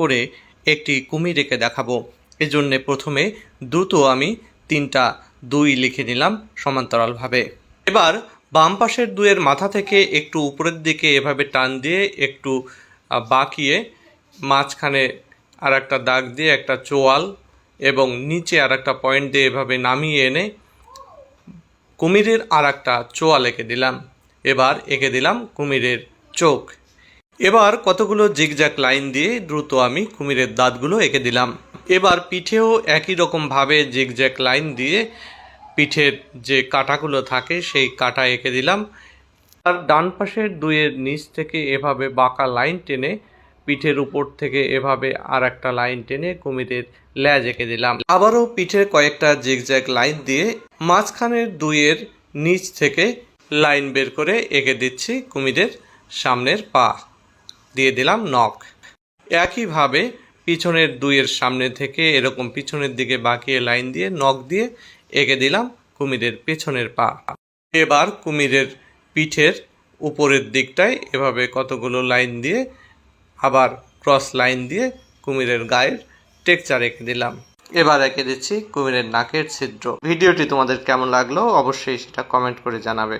করে একটি কুমির এঁকে দেখাবো। এজন্য প্রথমে দ্রুত আমি তিনটা দুই লিখে নিলাম সমান্তরালভাবে। এবার বাম পাশের দুয়ের মাথা থেকে একটু উপরের দিকে এভাবে টান দিয়ে একটু বাঁকিয়ে মাঝখানে আর একটা দাগ দিয়ে একটা চোয়াল এবং নিচে আর একটা পয়েন্ট দিয়ে এভাবে নামিয়ে এনে কুমিরের আর একটা চোয়াল এঁকে দিলাম। এবার এঁকে দিলাম কুমিরের চোখ। এবার কতগুলো জিগজ্যাগ লাইন দিয়ে দ্রুত আমি কুমিরের দাঁতগুলো এঁকে দিলাম। এবার পিঠেও একই রকমভাবে জিগজ্যাগ লাইন দিয়ে পিঠের যে কাটাগুলো থাকে সেই কাটা এঁকে দিলাম। আর ডান পাশের দুইয়ের নিচ থেকে এভাবে বাঁকা লাইন টেনে পিঠের উপর থেকে এভাবে আর একটা লাইন টেনে কুমিরের ল্যাজ এঁকে দিলাম। আবারও পিঠের কয়েকটা জিগজ্যাগ লাইন দিয়ে মাঝখানের দুইয়ের নিচ থেকে লাইন বের করে এঁকে দিচ্ছি কুমিরের সামনের পা। দিয়ে দিলাম নখ। একইভাবে পিছনের দুইয়ের সামনে থেকে এরকম পিছনের দিকে বাঁকিয়ে লাইন দিয়ে নখ দিয়ে এঁকে দিলাম কুমিরের পেছনের পা। এবার কুমিরের পিঠের উপরের দিকটায় এভাবে কতগুলো লাইন দিয়ে আবার ক্রস লাইন দিয়ে কুমিরের গায়ের টেকচার এঁকে দিলাম। এবার এঁকে দিচ্ছি কুমিরের নাকের ছিদ্র। ভিডিওটি তোমাদের কেমন লাগল অবশ্যই সেটা কমেন্ট করে জানাবে।